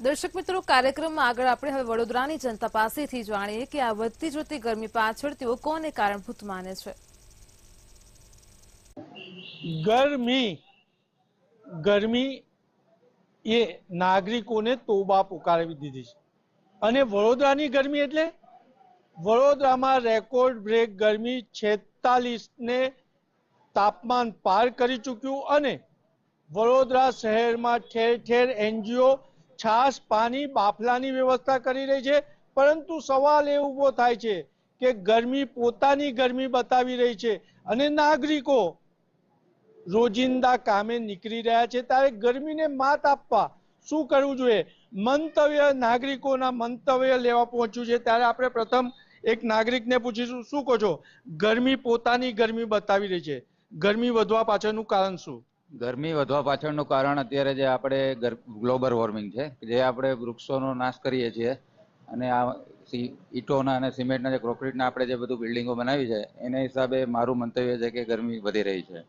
દર્શક મિત્રો, કાર્યક્રમમાં આગળ આપણે હવે વડોદરાની જનતા પાસેથી જાણીએ કે આ વધતી જતી ગરમી પાછળ તેઓ કોને કારણભૂત માને છે? ગરમી ગરમી એ નાગરિકોને તોબા પુકારી દીધી છે. અને વડોદરાની ગરમી એટલે? વડોદરામાં રેકોર્ડ બ્રેક ગરમી છેતાલીસ ને તાપમાન પાર કરી ચૂક્યું અને વડોદરા શહેરમાં ઠેર ઠેર એનજીઓ છાસ પાણી, બાફલાની વ્યવસ્થા કરી રહી છે. પરંતુ સવાલ એ ઊભો થાય છે કે ગરમી પોતાની ગરમી બતાવી રહી છે અને નાગરિકો રોજિંદા કામે નીકળી રહ્યા છે. ત્યારે ગરમીને માત આપવા શું કરવું જોઈએ? મંતવ્ય નાગરિકોના મંતવ્ય લેવા પહોંચ્યું છે. ત્યારે આપણે પ્રથમ એક નાગરિકને પૂછીશું, શું કહો છો? ગરમી પોતાની ગરમી બતાવી રહી છે. ગરમી વધવા પાછળનું કારણ શું? ગરમી વધવા પાછળનું કારણ અત્યારે જે આપણે ગ્લોબલ વોર્મિંગ છે, જે આપણે વૃક્ષોનો નાશ કરીએ છીએ અને આ ઈટોના અને સિમેન્ટના જે કોન્ક્રીટના આપણે જે બધું બિલ્ડિંગો બનાવી છે, એના હિસાબે મારું મંતવ્ય છે કે ગરમી વધી રહી છે.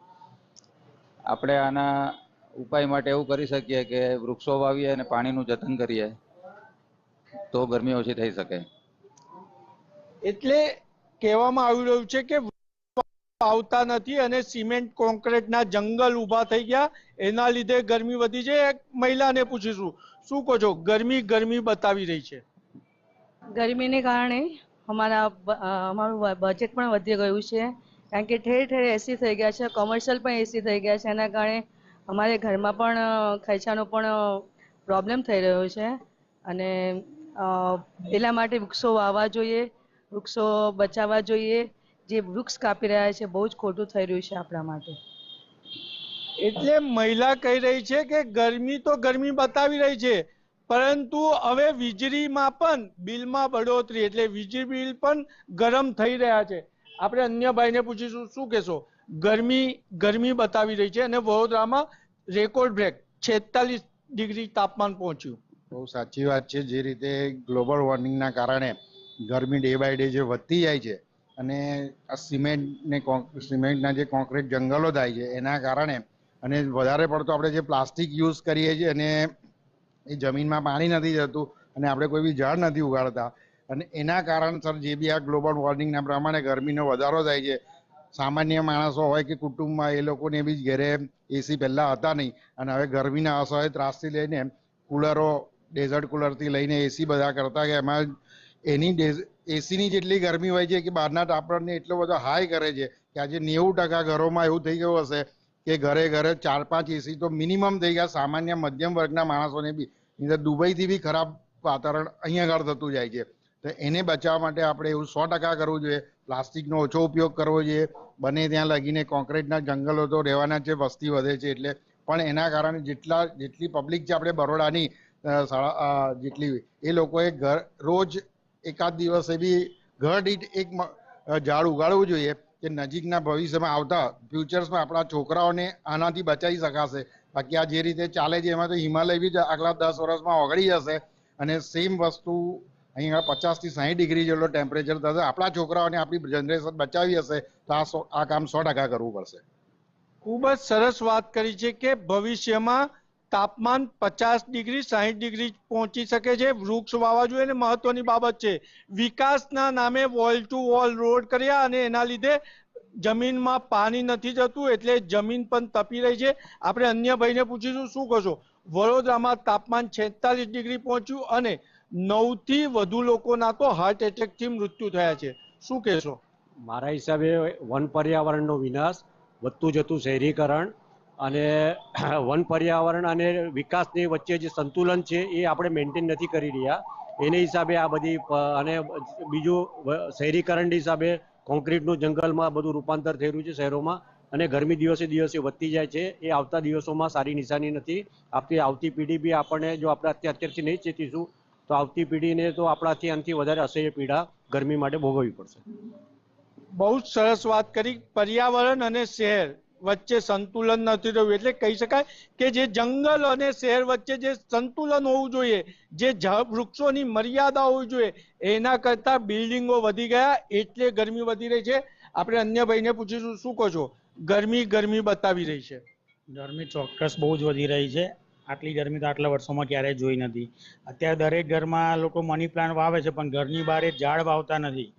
આપણે આના ઉપાય માટે એવું કરી શકીએ કે વૃક્ષો વાવીએ અને પાણીનું જતન કરીએ, તો ગરમી ઓછી થઈ શકે. એટલે કહેવામાં આવી રહ્યું છે કે આવતા નથી અને સિમેન્ટ કોન્ક્રીટના જંગલ ઊભા થઈ ગયા. એના લીધે ગરમી વધી છે. એક મહિલાને પૂછીશું, શું કહો છો? ગરમી ગરમી બતાવી રહી છે. ગરમીને કારણે અમારા અમારું બજેટ પણ વધી ગયું છે. કારણ કે ઠેર ઠેર એસી થઈ ગયા છે કોમર્શિયલ પણ એસી થઈ ગયા છે. એના કારણે અમારે ઘરમાં પણ ખર્ચાનો પણ પ્રોબ્લેમ થઈ રહ્યો છે. અને એટલા માટે વૃક્ષો વાવવા જોઈએ, વૃક્ષો બચાવવા જોઈએ. જે વૃક્ષ કાપી રહ્યા છે બહુ જ ખોટું થઈ રહ્યું છે આપણા માટે. એટલે મહિલા કહી રહી છે કે ગરમી તો ગરમી બતાવી રહી છે પરંતુ હવે વીજળીમાં પણ બિલમાં બઢોતરી એટલે વીજળી બિલ પણ ગરમ થઈ રહ્યા છે. આપણે અન્ય ભાઈને પૂછીશું શું કહેશો? ગરમી ગરમી બતાવી રહી છે અને વડોદરામાં રેકોર્ડ બ્રેક છેતાલીસ ડિગ્રી તાપમાન પહોંચ્યું. બહુ સાચી વાત છે જે રીતે ગ્લોબલ વોર્મિંગના કારણે ગરમી ડે બાય ડે જે વધતી જાય છે અને આ સિમેન્ટ ને સિમેન્ટના જે કોન્ક્રીટ જંગલો થાય છે, એના કારણે અને વધારે પડતો આપણે જે પ્લાસ્ટિક યુઝ કરીએ છીએ અને એ જમીનમાં પાણી નથી જતું અને આપણે કોઈ બી ઝાડ નથી ઉગાડતા. અને એના કારણસર જે બી આ ગ્લોબલ વોર્મિંગના પ્રમાણે ગરમીનો વધારો થાય છે, સામાન્ય માણસો હોય કે કુટુંબમાં એ લોકોને બી ઘરે એસી પહેલાં હતા નહીં અને હવે ગરમીના અસહ્ય ત્રાસથી લઈને કુલરો, ડેઝર્ટ કુલરથી લઈને એસી બધા કરતા કે એમાં એની એસીની જેટલી ગરમી હોય છે કે બહારના તાપમાનને એટલો બધો હાઈ કરે છે કે આજે નેવું ટકા ઘરોમાં એવું થઈ ગયું હશે કે ઘરે ઘરે ચાર પાંચ એસી તો મિનિમમ થઈ ગયા. સામાન્ય મધ્યમ વર્ગના માણસોને બી. અંદર દુબઈથી બી ખરાબ વાતાવરણ અહીંયા આગળ થતું જાય છે. તો એને બચાવવા માટે આપણે એવું સો ટકા કરવું જોઈએ. પ્લાસ્ટિકનો ઓછો ઉપયોગ કરવો જોઈએ. બને ત્યાં લગીને કોન્ક્રીટના જંગલો તો રહેવાના છે, વસ્તી વધે છે એટલે. પણ એના કારણે જેટલા, જેટલી પબ્લિક છે આપણે બરોડાની શાળા જેટલી એ લોકોએ ઘર, રોજ એકાદ દિવસે બી ઘર દીઠ એક ઝાડ ઉગાડવું જોઈએ કે નજીકના ભવિષ્યમાં આવતા ફ્યુચર્સમાં આપણા છોકરાઓને આનાથી બચાવી શકાશે. બાકી આ જે રીતે ચાલે છે એમાં તો હિમાલય બી આગલા દસ વર્ષમાં ઓગળી જશે અને સેમ વસ્તુ અહીંયા પચાસથી સાહીઠ ડિગ્રી જેટલો ટેમ્પરેચર થશે. આપણા છોકરાઓને આપણી જનરેશન બચાવી હશે તો આ આ કામ સો ટકા કરવું પડશે. ખૂબ જ સરસ વાત કરી છે કે ભવિષ્યમાં તાપમાન પચાસ ડિગ્રી, સાહીઠ ડિગ્રી પહોંચી શકે છે. વૃક્ષ વાવા જોઈએ અને મહત્વની બાબત છે. વિકાસના નામે વોલ ટુ વોલ રોડ કર્યા અને એના લીધે જમીનમાં પાણી નથી જતું એટલે જમીન પણ તપી રહી છે. આપણે અન્ય ભાઈને પૂછીશું, શું કહેશો? વડોદરામાં તાપમાન છેતાલીસ ડિગ્રી પહોંચ્યું અને નવથી વધુ લોકોના તો હાર્ટ એટેકથી મૃત્યુ થયા છે. શું કહેશો? મારા હિસાબે વન પર્યાવરણનો વિનાશ, વધતું જતું શહેરીકરણ અને વન પર્યાવરણ અને વિકાસની વચ્ચે જે સંતુલન છે એ આપણે મેન્ટેન નથી કરી રહ્યા. એને હિસાબે આ બધી અને બીજું શહેરીકરણ હિસાબે કોન્ક્રીટનું જંગલમાં બધું રૂપાંતર રહ્યું છે શહેરોમાં અને ગરમી દિવસે દિવસે વધતી જાય છે. એ આવતા દિવસોમાં સારી નિશાની નથી. આપતી, આવતી પેઢી બી આપણને જો આપણે અત્યારે, અત્યારથી નહીં ચેતીશું, તો આવતી પેઢીને તો આપણાથી આનાથી વધારે અસહ્ય પીડા ગરમી માટે ભોગવવી પડશે. બહુ જ સરસ વાત કરી. પર્યાવરણ અને શહેર. વચ્ચે સંતુલન નથી રહ્યું. એટલે કહી શકાય કે જે જંગલ અને શહેર વચ્ચે જે સંતુલન હોવું જોઈએ, જે વૃક્ષોની મર્યાદા હોવી જોઈએ, એના કરતા બિલ્ડિંગો વધી ગયા એટલે ગરમી વધી રહી છે. આપણે અન્ય ભાઈને પૂછીશું, શું કહો છો? ગરમી ગરમી બતાવી રહી છે. ગરમી ચોક્કસ બહુ જ વધી રહી છે. આટલી ગરમી તો આટલા વર્ષોમાં ક્યારેય જોઈ નથી. અત્યારે દરેક ઘરમાં લોકો મની પ્લાન્ટ વાવે છે, પણ ઘરની બહાર ઝાડ વાવતા નથી.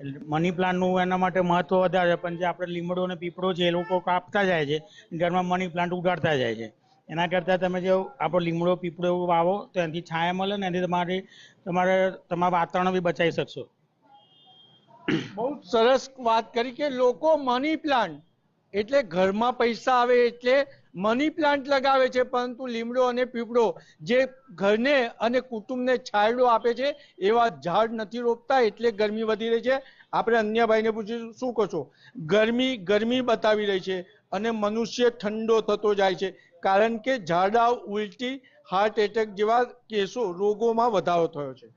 મની પ્લાન્ટનું એના માટે મહત્વ વધારે, પણ જે આપણે લીમડો અને પીપળો છે એ લોકો કાપતા જાય છે, ઘરમાં મની પ્લાન્ટ ઉગાડતા જાય છે. એના કરતાં તમે જો આપણો લીમડો, પીપળો વાવો, તો એનાથી છાયા મળે ને એનાથી તમારે તમારે, તમારા વાતાવરણ બી બચાવી શકશો. બહુ સરસ વાત કરી કે લોકો મની પ્લાન્ટ એટલે ઘરમાં પૈસા આવે એટલે મની પ્લાન્ટ લગાવે છે, પરંતુ લીમડો અને પીપળો જે ઘરને અને કુટુંબને છાયડો આપે છે, એવા ઝાડ નથી રોપતા, એટલે ગરમી વધી રહી છે. આપણે અન્ય ભાઈને પૂછીશું, શું કહો છો ગરમી ગરમી બતાવી રહી છે અને મનુષ્ય ઠંડો થતો જાય છે. કારણ કે ઝાડા ઉલટી હાર્ટ એટેક જેવા કેસો રોગોમાં વધારો થયો છે.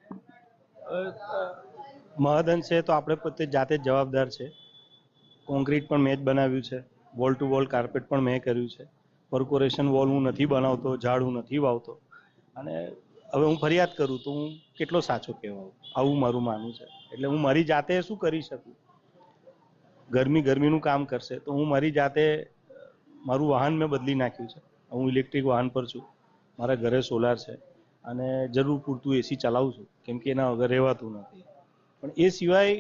મહદઅંશે તો આપણે પોતે જાતે જવાબદાર છે. કોન્ક્રીટ પણ મેં જ બનાવ્યું છે. વોલ ટુ વોલ કાર્પેટ પણ મેં કર્યું છે. કોર્પોરેશન વોલ હું નથી બનાવતો, ઝાડ હું નથી વાવતો. અને હવે હું ફરિયાદ કરું તો હું કેટલો સાચો કહેવાઉં? આવું મારું માનવું છે. એટલે હું મારી જાતે શું કરી શકું? ગરમી ગરમીનું કામ કરશે તો હું મારી જાતે, મારું વાહન મેં બદલી નાખ્યું છે. હું ઇલેક્ટ્રિક વાહન પર છું. મારા ઘરે સોલાર છે અને જરૂર પૂરતું એસી ચલાવું છું. કેમ કે એના વગર રહેવાતું નથી. પણ એ સિવાય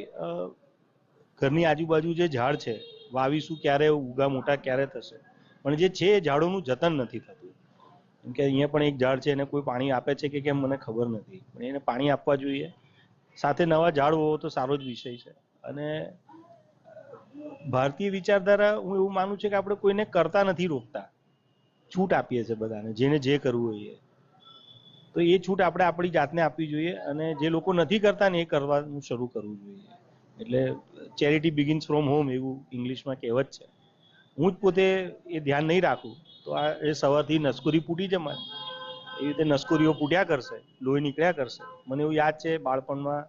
ઘરની આજુબાજુ જે ઝાડ છે, વાવીશું ક્યારે, ઉગા મોટા ક્યારે થશે? પણ જે છે એ ઝાડોનું જતન નથી થતું. કેમ કે અહીંયા પણ એક ઝાડ છે, એને કોઈ પાણી આપે છે કે કેમ મને ખબર નથી. પણ એને પાણી આપવા જોઈએ. સાથે નવા ઝાડ હોવો તો સારો જ વિષય છે. અને ભારતીય વિચારધારા, હું એવું માનું છું કે આપણે કોઈને કરતા નથી રોકતા. છૂટ આપીએ છીએ બધાને, જેને જે કરવું હોય તો એ છૂટ આપણે આપણી જાતને આપવી જોઈએ અને જે લોકો નથી કરતા ને એ કરવાનું શરૂ કરવું જોઈએ. એટલે ચેરિટી બિગિન્સ ફ્રોમ હોમ એવું ઇંગ્લિશમાં કહેવત છે. હું જ પોતે એ ધ્યાન નહીં રાખું, તો આ એ સવારથી નસકુરી ફૂટી છે મારે. એવી રીતે નસકુરીઓ ફૂટ્યા કરશે, લોહી નીકળ્યા કરશે. મને એવું યાદ છે બાળપણમાં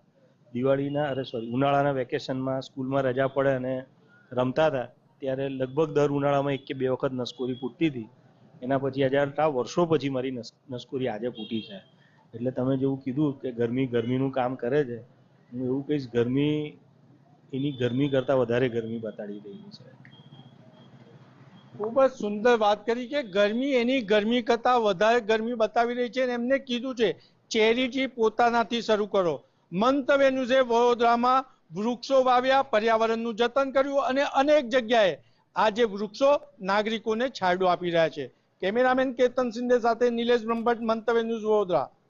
દિવાળીના, અરે સોરી ઉનાળાના વેકેશનમાં સ્કૂલમાં રજા પડે અને રમતા હતા, ત્યારે લગભગ દર ઉનાળામાં એક કે બે વખત નસકોરી ફૂટતી હતી. એના પછી હજાર વર્ષો પછી મારી નસ, નસકોરી આજે ફૂટી છે. એટલે તમે જેવું કીધું કે ગરમી, ગરમીનું કામ કરે છે, હું એવું કહીશ ગરમી, એની ગરમી કરતાં વધારે ગરમી બતાડી રહી છે. ખૂબ જ સુંદર વાત કરી કે ગરમી એની ગરમી કરતા વધારે ગરમી બતાવી રહી છે એમને કીધું છે ચેરિટી પોતાનાથી શરૂ કરો. મંતવ્ય ન્યૂઝે વડોદરામાં વૃક્ષો વાવ્યા, પર્યાવરણનું જતન કર્યું અને અનેક જગ્યાએ આજે વૃક્ષો નાગરિકોને છાંયડો આપી રહ્યા છે. કેમેરામેન કેતન સિંધે સાથે નિલેશ બ્રહ્મભટ્ટ મંતવ્ય ન્યૂઝ વડોદરા.